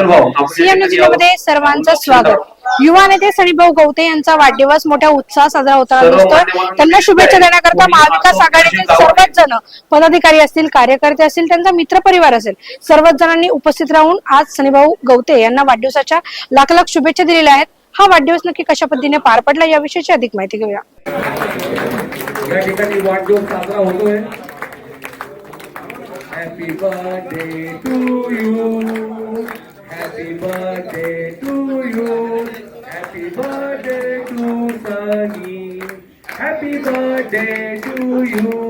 CM न्यूजमध्ये सर्वांचं स्वागत. युवा नेते सणीभाऊ गवते यांचा वाढदिवस मोठ्या उत्साहात साजरा होताना दिसतोय. त्यांना शुभेच्छा देण्याकरता महाविकास आघाडीतील सर्वच जण पदाधिकारी असतील कार्यकर्ते असतील त्यांचा मित्रपरिवार असेल सर्वच जणांनी उपस्थित राहून आज सणीभाऊ गवते यांना वाढदिवसाच्या लाख लाख शुभेच्छा दिलेल्या आहेत. हा वाढदिवस नक्की कशा पद्धतीने पार पडला याविषयीची अधिक माहिती घेऊया. या ठिकाणी वाढदिवस साजरा होतोय. Happy birthday to you Happy birthday to you. Happy birthday to Sunny. Happy birthday to you.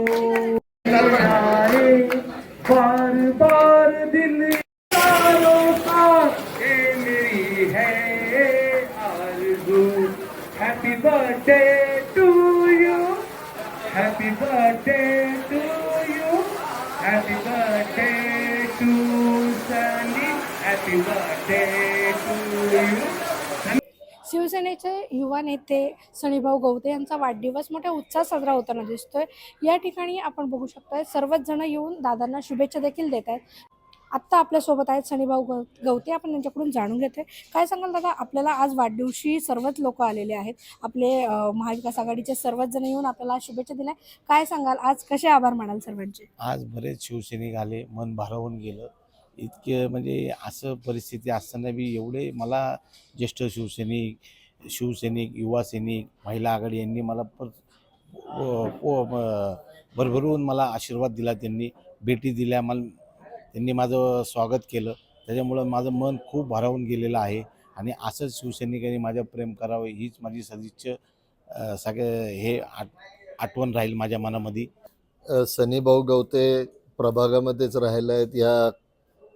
Haribhau Gawate यांचा वाढदिवस मोठ्या उत्साहात साजरा होताना दिसतोय. या ठिकाणी आपण बघू शकतोय सर्वच जण येऊन दादांना शुभेच्छा देखील देत आहेत. आत्ता आपल्यासोबत आहेत सणीभाऊ गव गवते. आपण त्यांच्याकडून जाणून घेतोय. काय सांगाल दादा? आपल्याला आज वाढदिवशी सर्वच लोक आलेले आहेत. आपले महाविकास आघाडीचे सर्वच जण येऊन आपल्याला शुभेच्छा दिल्या. काय सांगाल? आज कसे आभार मानाल सर्वांचे? आज बरेच शिवसैनिक आले मन भारावून गेलं. इतके म्हणजे असं परिस्थिती असताना बी एवढे मला ज्येष्ठ शिवसैनिक शिवसैनिक युवा सैनिक महिला आघाडी यांनी मला पर व- भरभरून मला आशीर्वाद दिला त्यांनी भेटी दिल्या मला त्यांनी माझं स्वागत केलं. त्याच्यामुळं माझं मन खूप भारावून गेलेलं आहे आणि असंच शिवसैनिकांनी माझ्या प्रेम करावं हीच माझी सदिच्छ अ, सगळं हे आठ आठवण राहील माझ्या मनामध्ये. सनी सनीभाऊ गवते प्रभागामध्येच राहिला आहेत या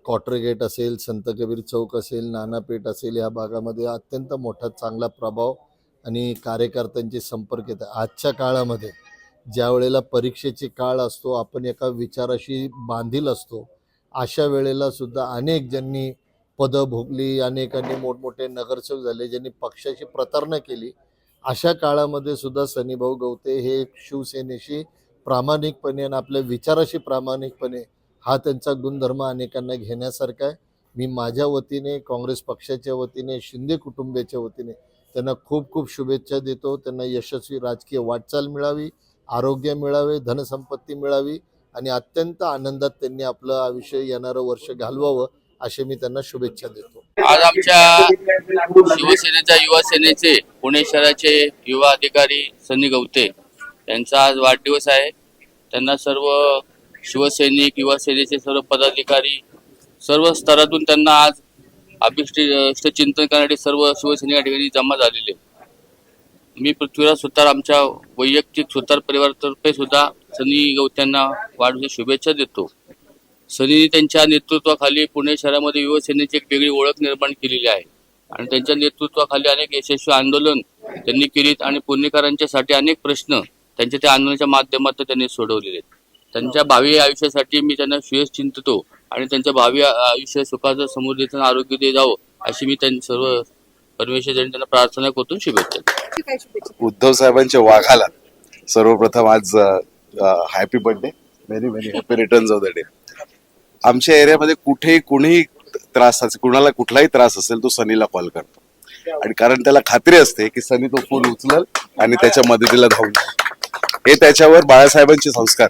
क्वार्टर गेट असेल संत कबीर चौक असेल नानापेठ असेल या भागामध्ये अत्यंत मोठा चांगला प्रभाव आणि कार्यकर्त्यांचे संपर्क येतात. आजच्या काळामध्ये ज्या वेळेला परीक्षेची काळ असतो आपण एका विचाराशी बांधील असतो अशा वेळेला सुद्धा अनेक ज्यांनी पदं भोगली अनेकांनी मोठमोठे नगरसेवक झाले ज्यांनी पक्षाची प्रतारणा केली अशा काळामध्ये सुद्धा सनीभाऊ गवते हे शिवसेनेशी प्रामाणिकपणे आणि आपल्या विचाराशी प्रामाणिकपणे हा त्यांचा गुणधर्म अनेकांना घेण्यासारखा आहे. मी माझ्या वतीने काँग्रेस पक्षाच्या वतीने शिंदे कुटुंबियाच्या वतीने त्यांना खूप खूप शुभेच्छा देतो. त्यांना यशस्वी राजकीय वाटचाल मिळावी आरोग्य मिळावे धनसंपत्ती मिळावी आणि अत्यंत आनंदात त्यांनी आपलं आयुष्य येणारं वर्ष घालवावं असे मी त्यांना शुभेच्छा देतो. आज आमच्या शिवसेनेच्या युवा सेनेचे पुणे शहराचे युवा अधिकारी सनी गवते यांचा आज वाढदिवस आहे. त्यांना सर्व शिवसैनिक युवा सेनेचे सर्व पदाधिकारी सर्व स्तरातून त्यांना आज अभिष्ट चिंतन करण्यासाठी सर्व शिवसैनिक या ठिकाणी जमा झालेले मी पृथ्वीराज सुतार आमच्या वैयक्तिक सुतार परिवारातर्फे सुद्धा सनी गवत्यांना वाढदिवसाच्या शुभेच्छा देतो. सनीने त्यांच्या नेतृत्वाखाली पुणे शहरामध्ये युवा सेनेची एक वेगळी ओळख निर्माण केलेली आहे आणि त्यांच्या नेतृत्वाखाली अनेक यशस्वी आंदोलन त्यांनी केलीत आणि पुणेकरांच्यासाठी अनेक प्रश्न त्यांच्या त्या आंदोलनाच्या माध्यमातून त्यांनी सोडवलेले आहेत. त्यांच्या भावी आयुष्यासाठी मी त्यांना श्रेयस चिंततो आणि त्यांच्या भावी आयुष्य सुखाचं समृद्धीचं आरोग्य दे जावं अशी मी त्यांनी सर्व परमेश्वर त्यांना प्रार्थना करतो. शुभेच्छा. उद्धव साहेबांच्या वाघाला सर्वप्रथम आज happy birthday very very happy return of the day आमच्या एरियामध्ये कुठेही कुणीही त्रास असेल कुणाला कुठलाही त्रास असेल तो सनीला कॉल करतो. आणि कारण त्याला खात्री असते की सनी तो फोन उचलल आणि त्याच्या मदतीला धावून हे त्याच्यावर बाळासाहेबांचे संस्कार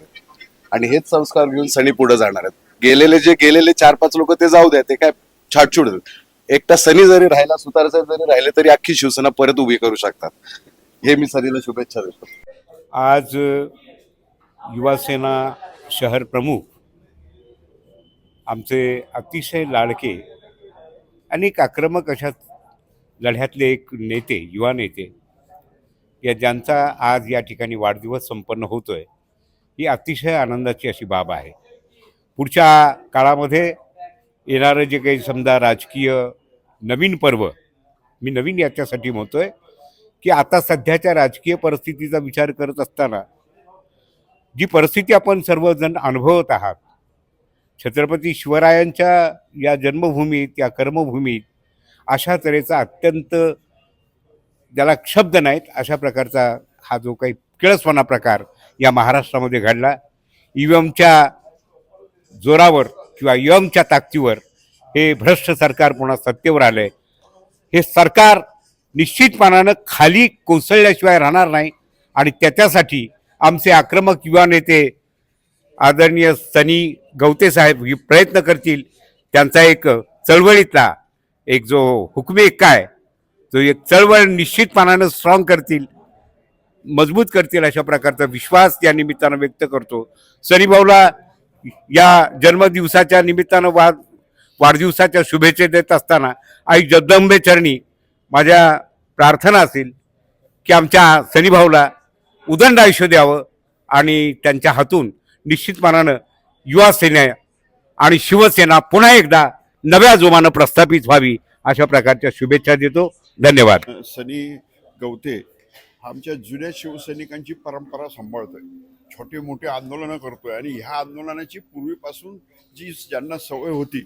आणि हेच संस्कार घेऊन सनी पुढे जाणार आहेत. गेलेले जे गेलेले चार पाच लोक ते जाऊ द्या ते काय छाटछूट एकटा सनी जरी राहिला सुतार जरी राहिले तरी अख्खी शिवसेना परत उभी करू शकतात. हे मी सनीला शुभेच्छा देतो. आज युवासेना शहर प्रमुख आमचे अतिशय लाडके अनेक आक्रमक अशा लढ्यातले एक नेते युवा नेते या ज्यांचा आज या ठिकाणी वाढदिवस संपन्न होतोय ही अतिशय आनंदाची अशी बाब आहे. पुढच्या काळामध्ये येणारं जे काही समजा राजकीय नवीन पर्व मी नवीन याच्यासाठी म्हणतो आहे की आता सध्याच्या राजकीय परिस्थितीचा विचार करत असताना जी परिस्थिती आपण सर्वजण अनुभवत आहात छत्रपती शिवरायांच्या या जन्मभूमीत या कर्मभूमीत अशा तऱ्हेचा अत्यंत ज्याला शब्द नाहीत अशा प्रकारचा हा जो काही किळसवाना प्रकार या महाराष्ट्रामध्ये घडला. ई एमच्या जोरावर किंवा यमच्या ताकदीवर हे भ्रष्ट सरकार पुन्हा सत्तेवर आलंय. हे सरकार निश्चितपणानं खाली कोसळल्याशिवाय राहणार नाही आणि त्याच्यासाठी आमचे आक्रमक युवा नेते आदरणीय सनी गवते साहेब हे प्रयत्न करतील. त्यांचा एक चळवळीतला एक जो हुकमी काय जो तो एक चळवळ निश्चितपणानं स्ट्रॉंग करतील. मजबूत करतील अशा प्रकारचा विश्वास या निमित्तानं व्यक्त करतो. सनीभाऊला या जन्मदिवसाच्या निमित्तानं वाद वाढदिवसाच्या शुभेच्छा देत असताना आई जगदंबे चरणी माझ्या प्रार्थना असेल की आमच्या सनीभाऊला उदंड आयुष्य द्यावं आणि त्यांच्या हातून निश्चितपणानं युवा सेना आणि शिवसेना पुन्हा एकदा नव्या जोमानं प्रस्थापित व्हावी अशा प्रकारच्या शुभेच्छा देतो. धन्यवाद. सनी गवते आमच्या जुन्या शिवसैनिकांची परंपरा सांभाळतोय. छोटे मोठे आंदोलनं करतोय आणि ह्या आंदोलनाची पूर्वीपासून जी ज्यांना सवय होती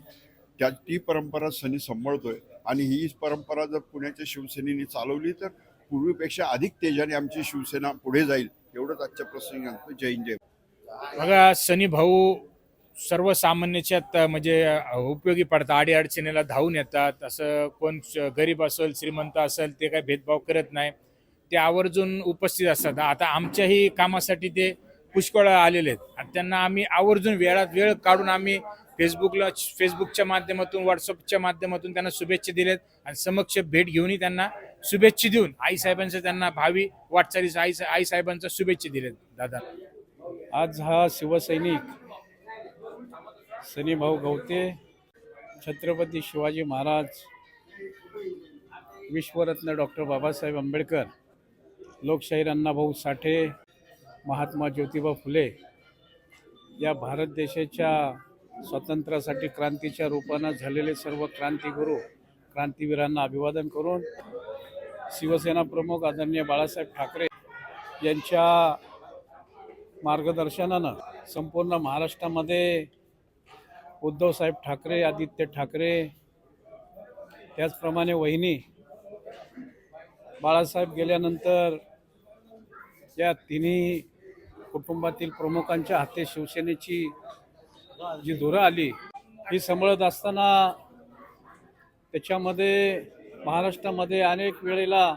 त्या ती परंपरा सनी सांभाळतोय. आणि ही परंपरा जर पुण्याच्या शिवसेनेने चालवली तर पूर्वीपेक्षा अधिक तेजाने आमची शिवसेना पुढे जाईल एवढंच आजच्या प्रसंगी आणतो जय हिंद जय बघा सनी भाऊ सर्वसामान्याच्यात म्हणजे उपयोगी पडतात आडी अडचणीला धावून येतात. असं कोण गरीब असेल श्रीमंत असेल ते काही भेदभाव करत नाही. ते आवर्जून उपस्थित असतात. आता आमच्याही कामासाठी ते पुष्कळ आलेले आहेत. आणि त्यांना आम्ही आवर्जून वेळात वेळ काढून आम्ही फेसबुकला फेसबुकच्या माध्यमातून व्हॉट्सअपच्या माध्यमातून त्यांना शुभेच्छा दिल्यात आणि समक्ष भेट घेऊनही त्यांना शुभेच्छा देऊन आईसाहेबांचं त्यांना भावी वाटचालीस आई आईसाहेबांचा शुभेच्छा दिल्यात दादा. आज हा शिवसैनिक सनीभाऊ गवते छत्रपती शिवाजी महाराज विश्वरत्न डॉक्टर बाबासाहेब आंबेडकर लोकशाहीर अण्णाभाऊ साठे महात्मा ज्योतिबा फुले या भारत देशाच्या स्वातंत्र्यासाठी क्रांतीच्या रूपानं झालेले सर्व क्रांतिगुरू क्रांतीवीरांना अभिवादन करून शिवसेना प्रमुख आदरणीय बाळासाहेब ठाकरे यांच्या मार्गदर्शनानं संपूर्ण महाराष्ट्रामध्ये उद्धवसाहेब ठाकरे आदित्य ठाकरे त्याचप्रमाणे वहिनी बाळासाहेब गेल्यानंतर या तिन्ही कुटुंबातील प्रमुखांच्या हाते शिवसेनेची जी धुरं आली ही सांभाळत असताना त्याच्यामध्ये महाराष्ट्रामध्ये अनेक वेळेला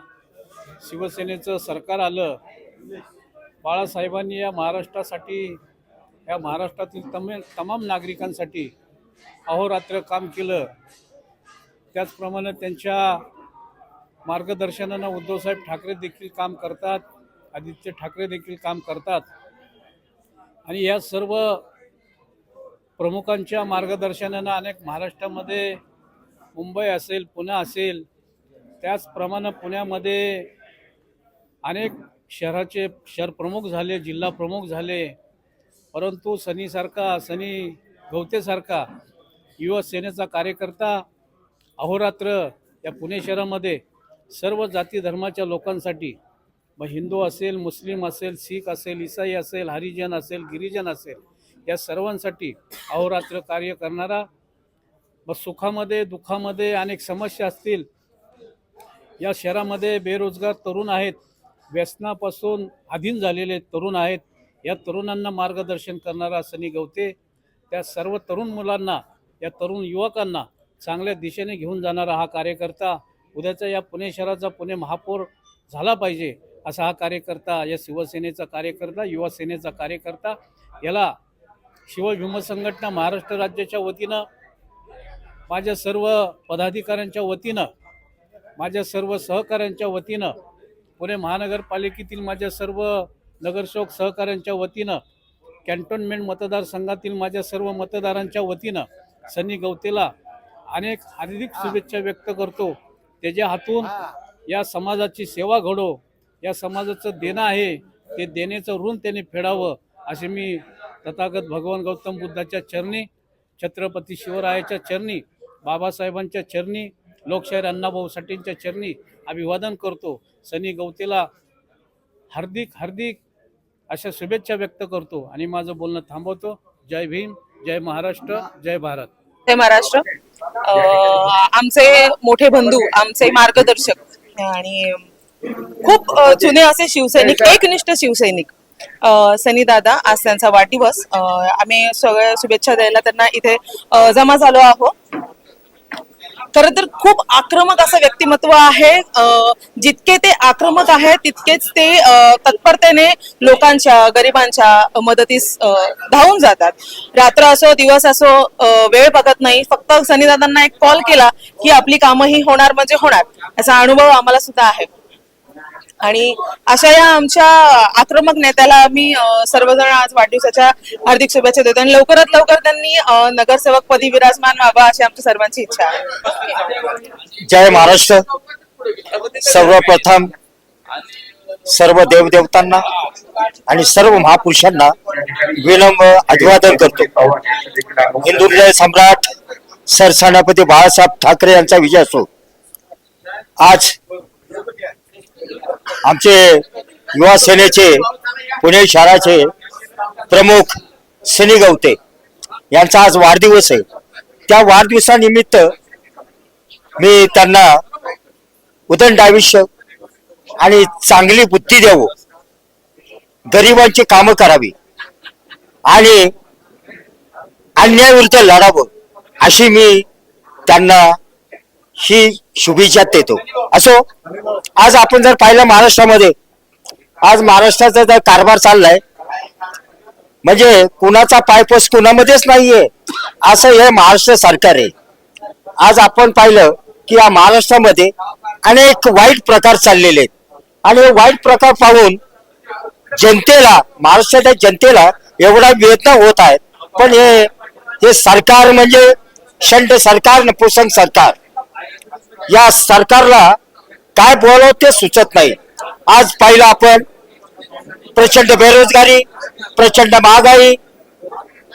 शिवसेनेचं सरकार आलं. बाळासाहेबांनी या महाराष्ट्रासाठी या महाराष्ट्रातील तमे तमाम नागरिकांसाठी अहोरात्र काम केलं. त्याचप्रमाणे त्यांच्या मार्गदर्शनानं उद्धवसाहेब ठाकरे देखील काम करतात. आदित्य ठाकरे देखील काम करतात. आणि या सर्व प्रमुखांच्या मार्गदर्शनानं अनेक महाराष्ट्रामध्ये मुंबई असेल पुणे असेल त्याचप्रमाणे पुण्यामध्ये अनेक शहराचे शहर प्रमुख झाले जिल्हा प्रमुख झाले. परंतु सनीसारखा सनी गवतेसारखा युवा सेनेचा कार्यकर्ता अहोरात्र या पुणे शहरामध्ये सर्व जाती धर्माच्या लोकांसाठी मग हिंदू असेल मुस्लिम असेल शीख असेल इसाई असेल हरिजन असेल गिरिजन असेल या सर्वांसाठी अहोरात्र कार्य करणारा मग सुखामध्ये दुःखामध्ये अनेक समस्या असतील. या शहरामध्ये बेरोजगार तरुण आहेत. व्यसनापासून अधीन झालेले तरुण आहेत. या तरुणांना मार्गदर्शन करणारा सनी गवते त्या सर्व तरुण मुलांना या तरुण युवकांना चांगल्या दिशेने घेऊन जाणारा हा कार्यकर्ता उद्याचा या पुणे शहराचा पुणे महापौर झाला पाहिजे. असा हा कार्यकर्ता या शिवसेनेचा कार्यकर्ता युवा सेनेचा कार्यकर्ता याला शिवभीम संघटना महाराष्ट्र राज्याच्या वतीनं माझ्या सर्व पदाधिकाऱ्यांच्या वतीनं माझ्या सर्व सहकाऱ्यांच्या वतीनं पुणे महानगरपालिकेतील माझ्या सर्व नगरसेवक सहकाऱ्यांच्या वतीनं कॅन्टोन्मेंट मतदारसंघातील माझ्या सर्व मतदारांच्या वतीनं सनी गवतेला अनेक हार्दिक शुभेच्छा व्यक्त करतो. त्याच्या हातून या समाजाची सेवा घडो. या समाजाचं देणं आहे ते देण्याचं ऋण त्यांनी फेडावं असे मी तथागत भगवान गौतम बुद्धाच्या चरणी छत्रपती शिवरायाच्या चरणी बाबासाहेबांच्या चरणी लोकशाहीर अण्णाभाऊ साठेंच्या चरणी अभिवादन करतो. सनी गवतेला हार्दिक हार्दिक अशा शुभेच्छा व्यक्त करतो आणि माझं बोलणं थांबवतो. जय भीम जय महाराष्ट्र जय भारत. जय महाराष्ट्र. आमचे मोठे बंधू आमचे मार्गदर्शक आणि खूप जुने असे शिवसैनिक एकनिष्ठ शिवसैनिक अं, सनी दादा आज त्यांचा वाढदिवस. आम्ही सगळ्या शुभेच्छा द्यायला त्यांना इथे जमा झालो आहोत. खर तर खूप आक्रमक असं व्यक्तिमत्व आहे. जितके ते आक्रमक आहे तितकेच ते तत्परतेने लोकांच्या गरिबांच्या मदतीस धावून जातात. रात्र असो दिवस असो वेळ बघत नाही. फक्त सनीदादांना एक कॉल केला की आपली कामं ही होणार म्हणजे होणार. याचा अनुभव आम्हाला सुद्धा आहे. आणि अशा या आमच्या आक्रमक नेत्याला आम्ही सर्वजण आज वाढदिवसाच्या हार्दिक शुभेच्छा देतो. आणि लवकरात लवकर त्यांनी नगरसेवक पदी विराजमान व्हावा अशी आमची सर्वांची इच्छा आहे. जय महाराष्ट्र. सर्वप्रथम सर्व देवदेवतांना आणि सर्व महापुरुषांना विनम्र अभिवादन करतो. हिंदुहृदय सम्राट सरसेनापती बाळासाहेब ठाकरे यांचा विजय असो. आज आमचे युवा सेनेचे पुणे शहराचे प्रमुख सनी गवते यांचा आज वाढदिवस आहे. त्या वाढदिवसानिमित्त मी त्यांना उदंड आयुष्य आणि चांगली बुद्धी द्यावं गरिबांची कामं करावी आणि अन्यायविरुद्ध लढावं अशी मी त्यांना ही शुभेच्छा देतो. असो आज आपण जर पाहिलं महाराष्ट्रामध्ये आज महाराष्ट्राचा जर कारभार चाललाय म्हणजे कुणाचा पायपोस कुणामध्येच नाहीये. असं हे महाराष्ट्र सरकार आहे. आज आपण पाहिलं की या महाराष्ट्रामध्ये अनेक वाईट प्रकार चाललेले आहेत. आणि हे वाईट प्रकार पाहून जनतेला महाराष्ट्राच्या जनतेला एवढा वेदना होत आहेत पण हे हे सरकार म्हणजे शंड सरकार नपुसंग सरकार. या सरकारला काय बोलावं ते सुचत नाही. आज पाहिलं आपण प्रचंड बेरोजगारी प्रचंड महागाई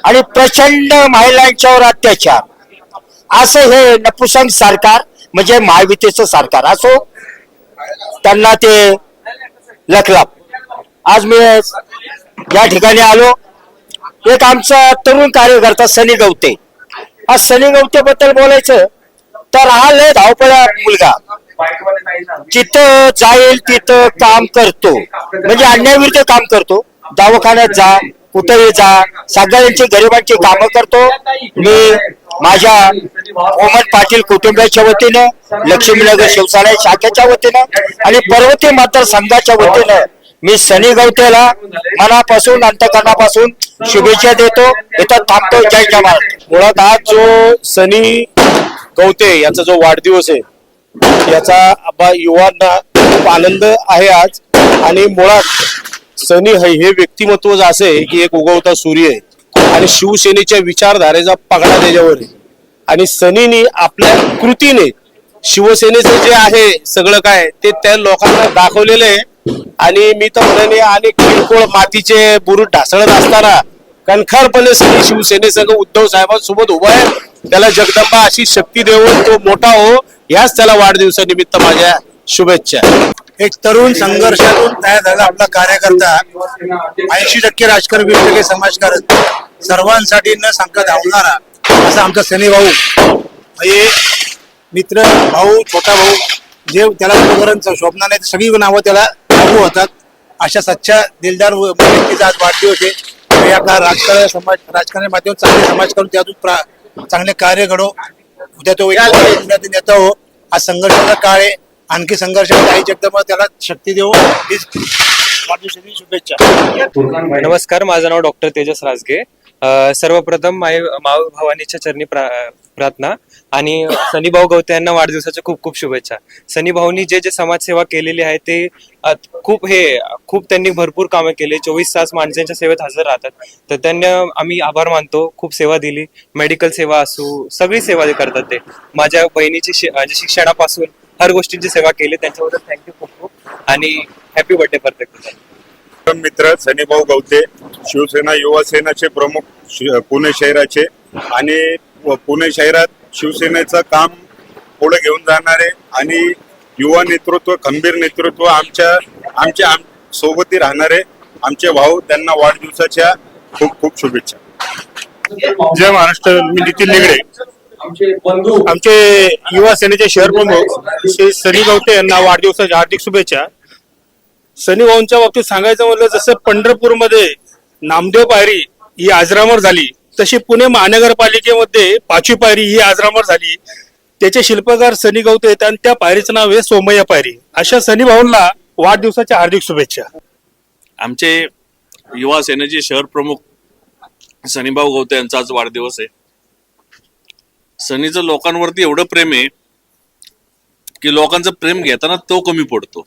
आणि प्रचंड महिलांच्यावर अत्याचार. असं हे नपुसंग सरकार म्हणजे महायुतीचं सरकार असो त्यांना ते लखलाप. आज मी या ठिकाणी आलो. एक आमचा तरुण कार्यकर्ता सनी गवते. आज सनी गवते बद्दल बोलायचं तर हा लय धावपळा मुलगा. जिथं जाईल तिथं काम करतो. म्हणजे अन्यायविरुद्ध काम करतो. दवाखान्यात जा कुठेही जा. सगळ्यांची गरिबांची कामं करतो. मी माझ्या ओमन पाटील कुटुंबाच्या वतीनं लक्ष्मीनगर शिवसेना शाखेच्या वतीनं आणि पर्वती मतदारसंघाच्या वतीनं मी सनी गवतेला मनापासून अंतकरणापासून शुभेच्छा देतो. इथं थांबतो. जय जवान. मुळात आज जो सनी गवते याचा जो वाढदिवस आहे याचा आबा युवांना खूप आनंद आहे आज. आणि मुळात सनी हे हे व्यक्तिमत्व असे आहे की एक उगवता सूर्य आहे. आणि शिवसेनेच्या विचारधारेचा पगडा त्याच्यावर आहे. आणि सनीनी आपल्या कृतीने शिवसेनेचं जे आहे सगळं काय ते त्या लोकांना दाखवलेलं आहे. आणि मी तर म्हणाले अनेक किरकोळ मातीचे बुरुट ढासळत असताना कणखरपणे सनी शिवसेनेसह उद्धव साहेबांसोबत उभा आहे. त्याला जगदंबा अशी शक्ती देऊन तो मोठा हो. याच त्याला वाढदिवसानिमित्त माझ्या शुभेच्छा. एक तरुण संघर्षातून तयार झाला आपला कार्यकर्ता. ऐंशी टक्के राजकारण वीस टक्के समाजकारण. सर्वांसाठी न सांगता धावणारा असा आमचा सनी भाऊ. म्हणजे मित्र भाऊ छोटा भाऊ जे त्याला बरोबरांचं स्वप्न नाही सगळी नावं त्याला लागू होतात. अशा सच्चा दिलदार व्यक्तीचा आज वाढदिवस आहे. आणि आपला राजकारण समाज राजकारणाच्या माध्यमातून चांगले समाज करून त्यातून चांगले कार्य घडो. उद्या तो नेता हो. हा संघर्षाचा काळ आहे. आणखी संघर्ष आई जगदंबा त्याला शक्ती देऊ हीच शुभेच्छा. नमस्कार माझं नाव डॉक्टर तेजस राजगे. सर्वप्रथम माई माऊ भवानीच्या चरणी प्रा प्रार्थना आणि सनीभाऊ गवते यांना वाढदिवसाच्या खूप खूप शुभेच्छा. सनीभाऊनी जे जे समाजसेवा केलेली आहे ते खूप हे खूप त्यांनी भरपूर कामं केले. चोवीस तास माणसांच्या सेवेत हजर राहतात. तर त्यांना आम्ही आभार मानतो. खूप सेवा दिली. मेडिकल सेवा असू सगळी सेवा करतात ते. माझ्या बहिणीची शिक्षणापासून हर गोष्टींची सेवा केली त्यांच्याबद्दल थँक्यू खूप खूप. आणि हॅपी बर्थडे प्रत्येक मित्र सनीभाऊ गवते शिवसेना युवा सेनाचे प्रमुख पुणे शहराचे आणि पुणे शहरात शिवसेनेचं काम पुढे घेऊन जाणारे आणि युवा नेतृत्व खंबीर नेतृत्व आमच्या आमच्या आम सोबती राहणारे आमचे भाऊ त्यांना वाढदिवसाच्या खूप खूप शुभेच्छा. जय महाराष्ट्र मी नितीन निगडे. आमचे बंधू. आमचे युवा सेनेचे शहर प्रमुख श्री सनी गवते यांना वाढदिवसाच्या हार्दिक शुभेच्छा. सनी भाऊंच्या बाबतीत सांगायचं म्हटलं जसं पंढरपूरमध्ये नामदेव पायरी ही आजरामर झाली तशी पुणे महानगरपालिकेमध्ये पाचवी पायरी ही आजरामर झाली. त्याचे शिल्पकार सनी गवते आहेत आणि त्या पायरीचं नाव आहे सोमय्या पायरी. अशा सनी भाऊंना वाढदिवसाच्या हार्दिक शुभेच्छा. आमचे युवा सेनेचे शहर प्रमुख सनीभाऊ गवते यांचा आज वाढदिवस आहे. सनीचं लोकांवरती एवढं प्रेम आहे की लोकांचं प्रेम घेताना तो कमी पडतो.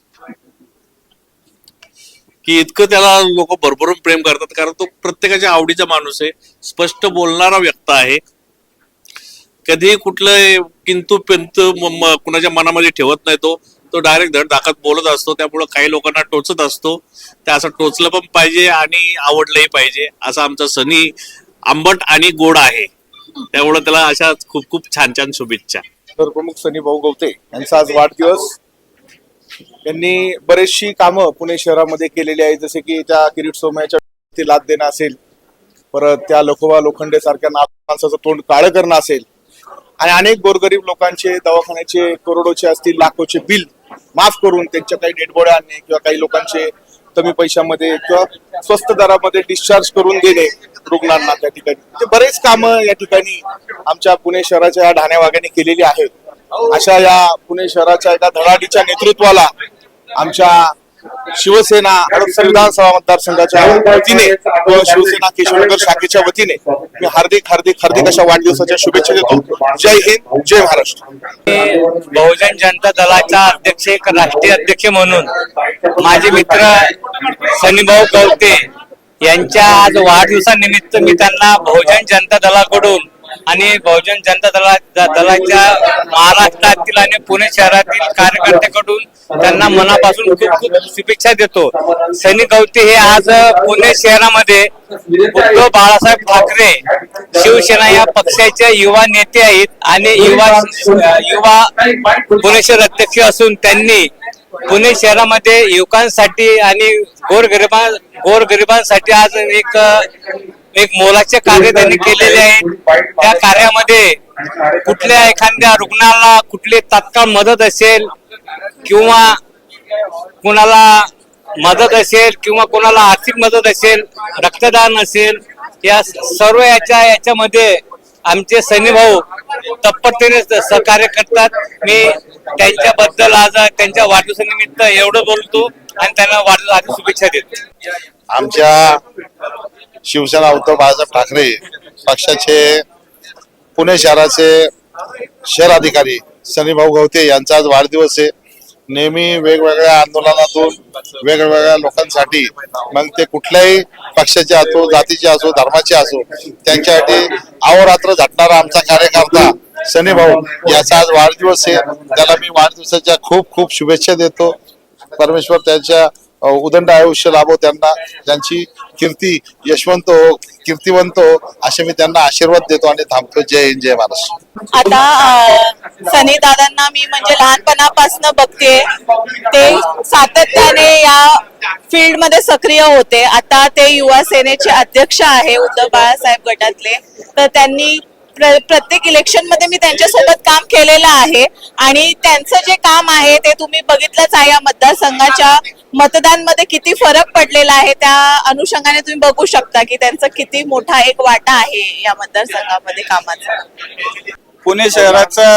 की इतकं त्याला लोक भरभरून प्रेम करतात कारण तो प्रत्येकाच्या आवडीचा माणूस आहे स्पष्ट बोलणारा व्यक्त आहे. कधी कुठलं किंतु पिंतु कुणाच्या मनामध्ये ठेवत नाही तो. तो डायरेक्ट धड धाकत बोलत असतो त्यामुळं काही लोकांना टोचत असतो. ते असं टोचलं पण पाहिजे आणि आवडलंही पाहिजे असा आमचा सनी आंबट आणि गोड आहे. त्यामुळं त्याला अशा खूप खूप छान छान शुभेच्छा. तर प्रमुख सनी भाऊ गवते यांचा आज वाढदिवस. त्यांनी बरेचशी कामं पुणे शहरामध्ये केलेली आहेत. जसे की त्या किरीट सोमयाच्या लाद देणं असेल परत त्या लोखोबा लोखंडे सारख्या नाथ माणसाचं तोंड काळं करणं असेल आणि अनेक गोरगरीब लोकांचे दवाखान्याचे करोडोचे असतील लाखोचे बिल माफ करून त्यांच्या काही डेडबोड्या आणणे किंवा काही लोकांचे कमी पैशामध्ये किंवा स्वस्त दरामध्ये डिस्चार्ज करून देणे रुग्णांना त्या ठिकाणी. ते बरेच कामं या ठिकाणी आमच्या पुणे शहराच्या या ढाण्या वाग्याने केलेली आहेत. अशा या पुणे शहराच्या एका धडाडीच्या नेतृत्वाला आमच्या शिवसेना हडपसर विधानसभा मतदारसंघाच्या वतीने व शिवसेना केशवनगर शाखेच्या वतीने मी हार्दिक हार्दिक हार्दिक अशा वाढदिवसाच्या शुभेच्छा देतो. जय हिंद जय महाराष्ट्र. बहुजन जनता दलाचा अध्यक्ष एक राष्ट्रीय अध्यक्ष म्हणून माझे मित्र सनीभाऊ गवते यांच्या आज वाढदिवसानिमित्त मी त्यांना बहुजन जनता दलाकडून आणि बहुजन जनता दला दलाच्या महाराष्ट्रातील आणि पुणे शहरातील कार्यकर्त्याकडून त्यांना मनापासून खूप खूप शुभेच्छा देतो. सनी गवते हे आज पुणे शहरामध्ये उद्धव बाळासाहेब ठाकरे शिवसेना या पक्षाचे युवा नेते आहेत आणि युवा युवा पुणे शहर अध्यक्ष असून त्यांनी पुणे शहरामध्ये युवकांसाठी आणि गोरगरिबा गोरगरिबांसाठी आज एक एक मोलाचे कार्य त्यांनी केलेले आहे. त्या कार्यामध्ये कुठल्या एखाद्या रुग्णाला कुठली तात्काळ मदत असेल किंवा कुणाला मदत असेल किंवा कोणाला आर्थिक मदत असेल रक्तदान असेल या सर्व याच्या याच्यामध्ये आमचे सनी भाऊ तत्परतेने सहकार्य करतात. मी त्यांच्याबद्दल आज त्यांच्या वाढदिवसानिमित्त एवढं बोलतो आणि त्यांना वाढदिवसाच्या शुभेच्छा देतो. आमच्या शिवसेना उद्धव बाळासाहेब ठाकरे पक्षाचे पुणे शहराचे शहर अधिकारी सनीभाऊ गवते यांचा आज वाढदिवस आहे. नेहमी वेगवेगळ्या आंदोलनातून वेगवेगळ्या लोकांसाठी मग ते कुठल्याही पक्षाचे असो जातीचे असो धर्माचे असो त्यांच्यासाठी अहोरात्र झटणारा आमचा कार्यकर्ता सनी भाऊ याचा आज वाढदिवस आहे. त्याला मी वाढदिवसाच्या खूप खूप शुभेच्छा देतो. परमेश्वर त्यांच्या उदंड आयुष्य लाभो त्यांना त्यांची कीर्ती यशवंत हो कीर्तिवंत हो असे मी त्यांना आशीर्वाद देतो आणि थांबतो. जय हिंद जय महाराष्ट्र. आता सनी दादांना मी म्हणजे लहानपणापासून बघते. ते सातत्याने या फील्डमध्ये सक्रिय होते. आता ते युवा सेनेचे अध्यक्ष आहे उद्धव बाळासाहेब गटातले. तर त्यांनी प्रत्येक इलेक्शनमध्ये मी त्यांच्यासोबत काम केलेलं आहे. आणि त्यांचं जे काम आहे ते तुम्ही बघितलंच आहे. या मतदारसंघाच्या मतदानमध्ये किती फरक पडलेला आहे. त्या अनुषंगाने तुम्ही बघू शकता की त्यांचा किती मोठा एक वाटा आहे या मतदारसंघामध्ये कामाचा. पुणे शहराचा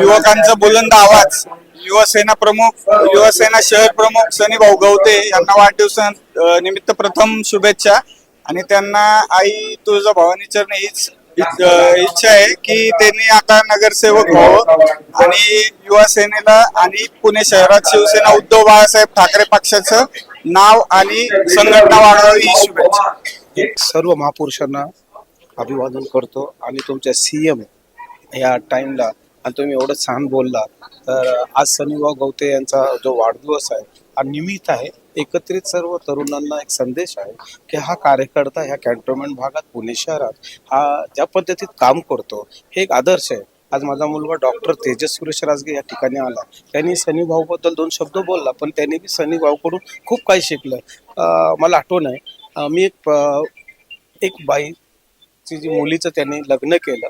युवकांचा बुलंद आवाज युवसेना प्रमुख युवसेना शहर प्रमुख सनी भाऊ गवते यांना वाढदिवसा निमित्त प्रथम शुभेच्छा. आणि त्यांना आई तुळजा भवानी चरणी हीच इच्छा आहे की त्यांनी आता नगरसेवक व्हावं. आणि युवा सेनेला आणि पुणे शहरात शिवसेना उद्धव बाळासाहेब ठाकरे पक्षाचं नाव आणि संघटना वाढवावी ही शुभेच्छा. सर्व महापुरुषांना अभिवादन करतो आणि तुमच्या सीएम या टाइमला आणि तुम्ही एवढं छान बोलला तर आज सनीभाऊ गवते यांचा जो वाढदिवस आहे हा निमित्त आहे. एकत्रित सर्व तरुणांना एक संदेश आहे की हा कार्यकर्ता ह्या कॅन्टोन्मेंट भागात पुणे शहरात हा ज्या पद्धतीत काम करतो हे एक आदर्श आहे. आज माझा मुलगा डॉक्टर तेजस सुरेश राजगे या ठिकाणी आला. त्यांनी सनी भाऊबद्दल दोन शब्द बोलला पण त्यांनी बी सनी भाऊकडून खूप काही शिकलं. मला आठवण आहे मी एक अं, एक बाईची जी मुलीचं त्यांनी लग्न केलं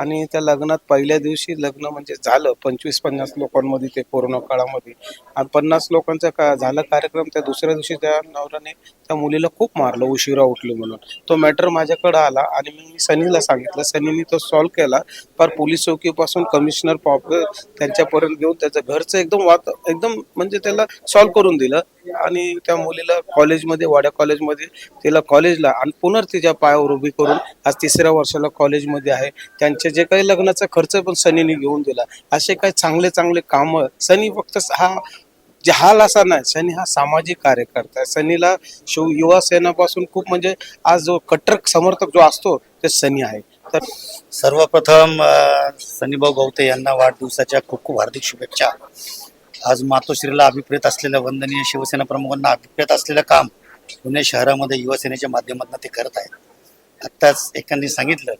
आणि त्या लग्नात पहिल्या दिवशी लग्न म्हणजे झालं. पंचवीस पन्नास लोकांमध्ये ते कोरोना काळामध्ये. आणि पन्नास लोकांचा का झाला कार्यक्रम त्या दुसऱ्या दिवशी त्या नवऱ्याने त्या मुलीला खूप मारलं उशिरा उठली म्हणून. तो मॅटर माझ्याकडे आला आणि मी सनीला सांगितलं. सनीने तो सॉल्व्ह केला. पर पोलीस चौकीपासून कमिशनर पॉप त्यांच्यापर्यंत घेऊन त्याचं घरचं एकदम वात एकदम म्हणजे त्याला सॉल्व्ह करून दिलं. आणि त्या मुलीला कॉलेजमध्ये वाड्या कॉलेजमध्ये तिला कॉलेजला आणि पुन्हा तिच्या पायावर उभी करून आज तिसऱ्या वर्षाला कॉलेजमध्ये आहे. त्यांचे जे काही लग्नाचा खर्च पण सनीने घेऊन दिला. असे काही चांगले चांगले कामं सनी फक्त हा जहाल असा नाही सनी हा सामाजिक कार्यकर्ता आहे. सनीला शिव युवा सेनापासून खूप म्हणजे आज जो कट्टर समर्थक जो असतो ते सनी आहे. तर सर्वप्रथम सनीभाऊ गवते यांना वाढदिवसाच्या खूप खूप हार्दिक शुभेच्छा. आज मातोश्रीला अभिप्रेत असलेल्या वंदनीय शिवसेना प्रमुखांना अभिप्रेत असलेलं काम पुणे शहरामध्ये युवासेनेच्या माध्यमातून ते करत आहेत. आत्ताच एकांनी सांगितलं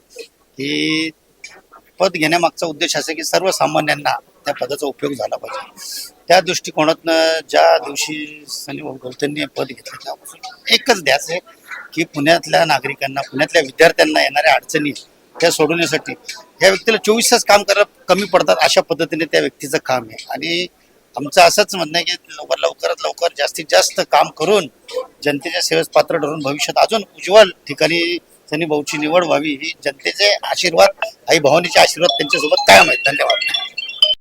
की पद घेण्यामागचा उद्देश असा की सर्वसामान्यांना त्या पदाचा उपयोग झाला पाहिजे. त्या दृष्टिकोनातनं ज्या दिवशी सनीभाऊ गवतेंनी पद घेतलं त्यापासून एकच ध्यास आहे की पुण्यातल्या नागरिकांना पुण्यातल्या विद्यार्थ्यांना येणाऱ्या अडचणी त्या सोडवण्यासाठी या व्यक्तीला चोवीस तास काम करायला कमी पडतात अशा पद्धतीने त्या व्यक्तीचं काम आहे. आणि आमचं असंच म्हणणं आहे की लवकर लवकरात लवकर जास्तीत जास्त काम करून जनतेच्या सेवेस पात्र ठरून भविष्यात अजून उज्ज्वल ठिकाणी सनी भाऊची निवड व्हावी ही जनतेचे आशीर्वाद आई भवानीचे आशीर्वाद त्यांच्यासोबत कायम आहेत. धन्यवाद.